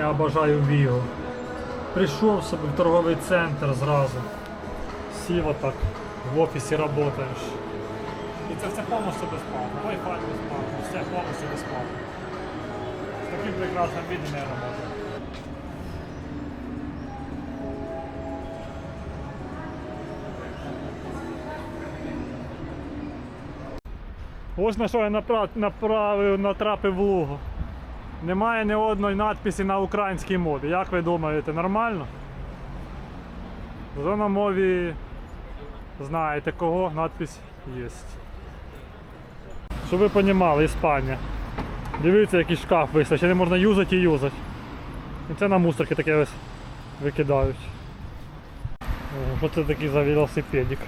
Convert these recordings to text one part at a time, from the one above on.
я обожаю Вігу. Прийшов собі в торговий центр зразу. Сів отак, в офісі працюєш. І це все повністю безплатно. Wi-Fi безплатно, все повністю безплатно. З таким прекрасним відом я роботу. Ось на що я направ... направив, натрапив в лугу. Немає ні одної надписі на українській мові. Як ви думаєте, нормально? Зато на мові знаєте кого надпись є. Щоб ви розуміли, Іспанія. Дивіться, який шкаф не можна юзати і юзати. І це на мусорки таке ось викидають. Що це такий за велосипедик?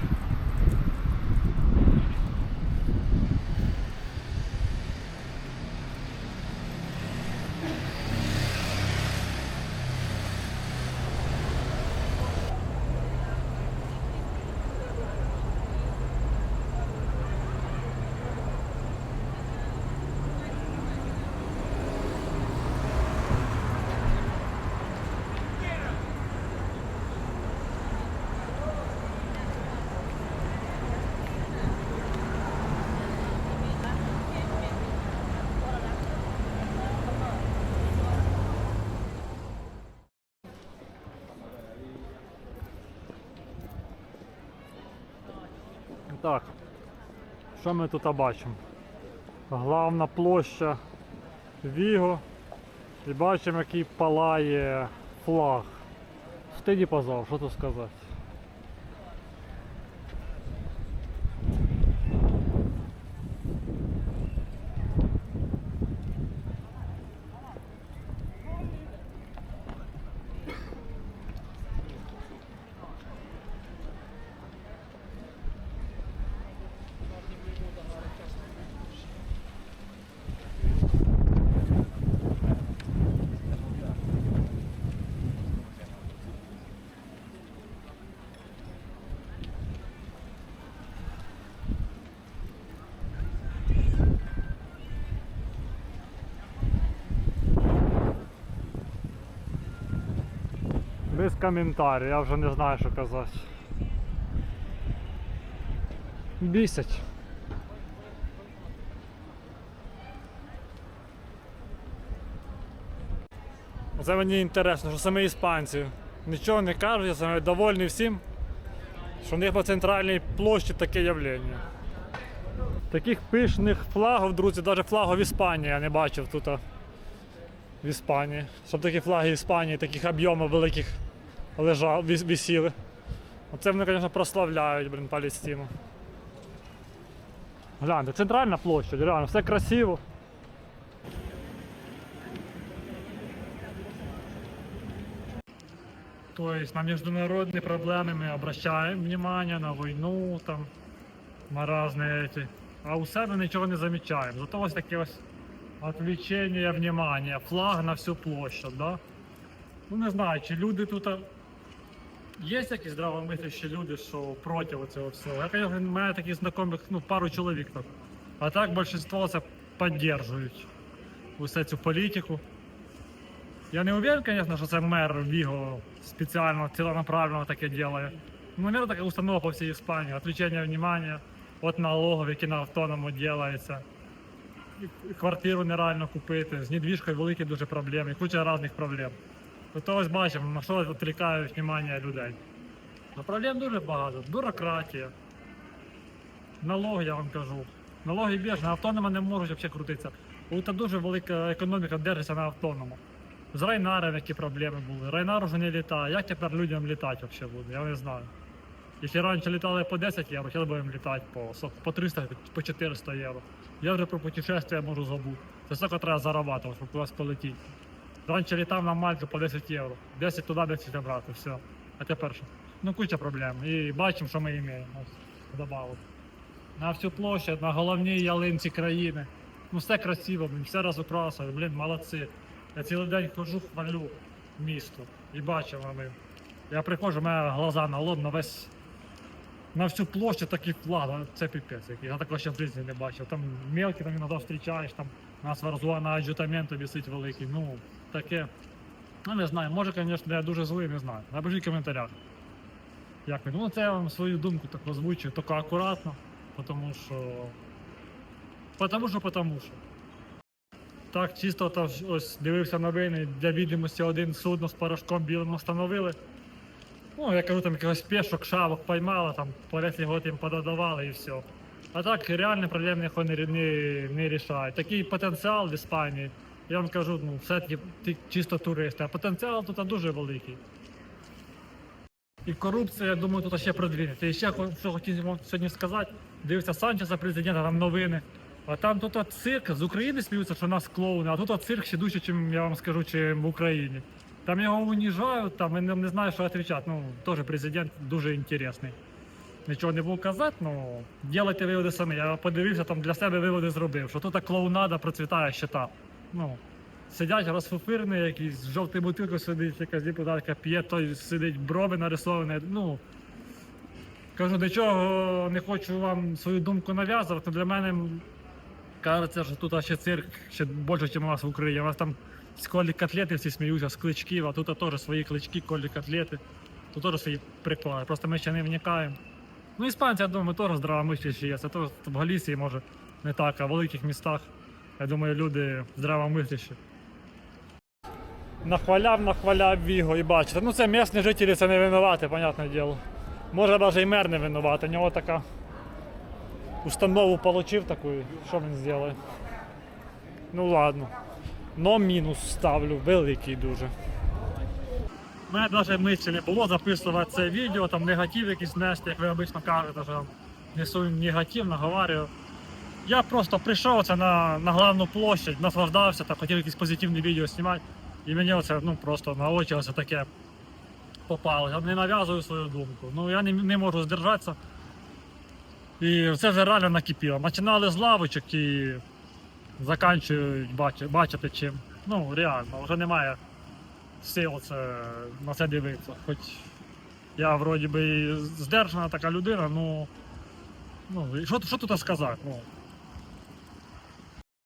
Так, що ми тут бачимо? Главна площа Віго. І бачимо, який палає флаг. Стиді позав, що тут сказати. Без я вже не знаю, що казати. Бісять. Це мені інтересно, що саме іспанці нічого не кажуть, я саме довольний всім, що в них по центральній площі таке явлення. Таких пишних флагів, друзі, навіть флагів Іспанії я не бачив тут в Іспанії. Щоб такі флаги Іспанії, таких об'ємів великих лежав, віс- висіли. Оце вони, звісно, прославляють, блін, Палестину. Гляньте, центральна площа, реально, все красиво. То есть на международные проблемы мы обращаем внимание, на войну, там, на разные эти. А у себе нічого не замічаємо. Зато ось таке ось отвлечення внимания, флаг на всю площадь, да? Ну не знаю, чи люди тут. Є якісь здравомислящі люди, що проти цього всього. Я, в мене таких знайомих, ну, пару чоловік так. А так більшинство це підтримують усе цю політику. Я не уверен, конечно, що це мер Віго спеціально, ціленаправленно таке делає. Ну, наверное, така установа по всій Іспанії. Отвлечення внимания от налогів, які на автоному. І Квартиру нереально купити, з недвіжкою великі дуже проблеми, куча різних проблем. То ось бачимо, на що відволікають внимання людей. Ну, проблем дуже багато. Бюрократія. Налоги, я вам кажу. Налоги більш, на автонома не можуть взагалі крутитися. Тут дуже велика економіка держиться на автоному. З Райнаром які проблеми були. Райнар вже не літає. Як тепер людям літати взагалі буде? Я не знаю. Якщо раніше літали по 10 євро, зараз будемо літати по, по 300, по 400 євро. Я вже про путешествия можу забути. Це стільки треба зарабатувати, щоб кудись полетіти. Раніше літав на Мальту по 10 євро. 10 туди, 10 обратно, все. А тепер що? Ну куча проблем. І бачимо, що ми маємо. Добавок. На всю площадь, на головній ялинці країни. Ну все красиво, блін, все розукрасили, блін, молодці. Я цілий день ходжу, хвалю місто і бачу вони. Я приходжу, у мене глаза на лоб на весь. На всю площу такі флаги, це піпець, який я такого ще в житті не бачив. Там мелкі там іноді зустрічаєш, там у нас на аджутаменті висить великий. Ну, таке. Ну, не знаю, може, звісно, я дуже злий, не знаю. Напишіть в коментарях. Як ви? Ну, це я вам свою думку так озвучую, тільки акуратно, тому що. Потому що, потому що. Так, чисто то ось дивився новини, для відомості один судно з порошком білим встановили. Ну, я кажу, там якогось пешок, шавок поймали, там по 10 год їм пододавали і все. А так реальні проблеми ніхто не, не, не рішає. Такий потенціал в Іспанії. Я вам кажу, ну, все-таки чисто туристи, а потенціал тут дуже великий. І корупція, я думаю, тут ще продвинеться. І ще що хотів вам сьогодні сказати, дивився Санчеса президента, там новини. А там тут цирк з України сміються, що у нас клоуни, а тут цирк ще дужче, чим я вам скажу, чим в Україні. Там його уніжають, там він не знає, що відповідати. Ну, теж президент дуже інтересний. Нічого не буду казати, ну ділайте виводи самі. Я подивився, там для себе виводи зробив, що тут клоунада процвітає щита. Ну, сидять розфуфирні, якісь з жовтою бутилкою сидить, якась депутатка п'є, той сидить брови нарисовані. Ну, кажу, нічого не хочу вам свою думку нав'язувати. Для мене кажеться, що тут ще цирк ще більше, ніж у нас в Україні. У нас там колі котлети всі сміються, з кличків, а тут теж свої клички, колі котлети. Тут теж свої приклади. Просто ми ще не вникаємо. Ну, іспанці, я думаю, теж здравомислящі є. Це теж в Галісії, може, не так, а в великих містах. Я думаю, люди здравомислящі. Нахваляв, нахваляв Віго і бачите. Ну це місні жителі це не винувати, понятне діло. Може навіть і мер не винувати. У нього така установу получив таку, що він зробить? Ну ладно. Но мінус ставлю, великий дуже. У мене навіть мислі не було записувати це відео, там негатив якийсь нести, як ви обично кажете, що несу негатив, наговарюю. Я просто прийшов це на, на главну площадь, наслаждався, там, хотів якісь позитивні відео знімати. І мені оце ну, просто на очі оце таке попало. Я не нав'язую свою думку. Ну я не, не можу здержатися. І це вже реально накипіло. Починали з лавочок і заканчують бачити, бачити чим. Ну, реально, вже немає сил це, на це дивитися. Хоч я вроді би здержана така людина, ну. Ну, і що, що тут сказати? Ну,